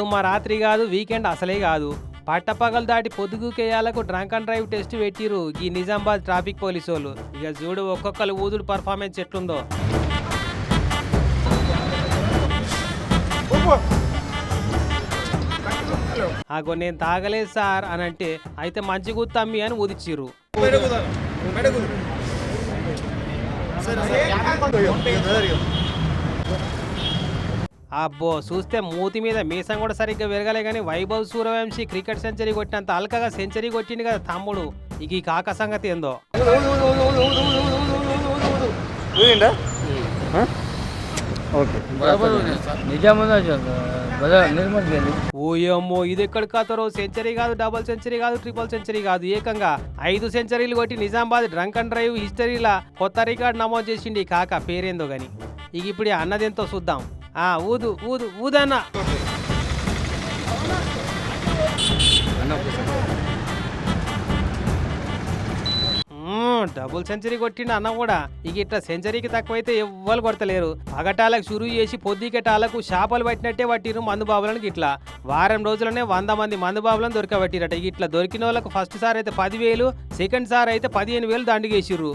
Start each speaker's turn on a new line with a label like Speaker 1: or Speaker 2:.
Speaker 1: పొద్దుమ్మ రాత్రి కాదు వీకెండ్ అసలే కాదు. పట్టపగలు దాటి పొద్దుగుకేయాలకు డ్రంక్ అండ్ డ్రైవ్ టెస్ట్ పెట్టిరు ఈ నిజామాబాద్ ట్రాఫిక్ పోలీసు వాళ్ళు ఇక చూడు ఒక్కొక్కరు ఊదుడు పర్ఫార్మెన్స్ ఎట్లుందో. ఆగో నేను తాగలేదు సార్ అని అంటే అయితే మంచి గుర్తమ్మి అని ఊదిచ్చిర్రు. అబ్బో చూస్తే మూతి మీద మీసం కూడా సరిగ్గా విరగలే కానీ వైభవ్ సూర్యవంశీ క్రికెట్ సెంచరీ కొట్టినంత అల్కగా సెంచరీ కొట్టిండు కదా తమ్ముడు. ఇక ఈ కాక సంగతి ఏందో?
Speaker 2: ఓకే.
Speaker 1: ఓయమ్మో ఇది ఎక్కడ కాతారో? సెంచరీ కాదు డబుల్ సెంచరీ కాదు ట్రిపుల్ సెంచరీ కాదు ఏకంగా ఐదు సెంచరీలు కొట్టి నిజామాబాద్ డ్రంక్ అండ్ డ్రైవ్ హిస్టరీలా కొత్త రికార్డ్ నమోదు చేసిండి ఈ కాక. పేరేందో గాని? ఇక ఇప్పుడు ఈ అన్నదెంతో చూద్దాం. ఊదు ఊదు ఊదన్న. డబుల్ సెంచరీ కొట్టిండు అన్న కూడా. ఇక ఇట్లా సెంచరీకి తక్కువైతే ఎవ్వరు కొడతలేరు. పగటాలకు చురువు చేసి పొద్దుకెటాలకు చేపలు పట్టినట్టే పట్టిరు మందు బాబులను ఇట్లా వారం రోజులనే వంద మంది మందు బాబులను దొరకబట్టిరట. ఇక ఇట్లా దొరికిన వాళ్ళకు ఫస్ట్ సార్ అయితే పదివేలు సెకండ్ సార్ అయితే పదిహేను వేలు దండుగేసిర్రు.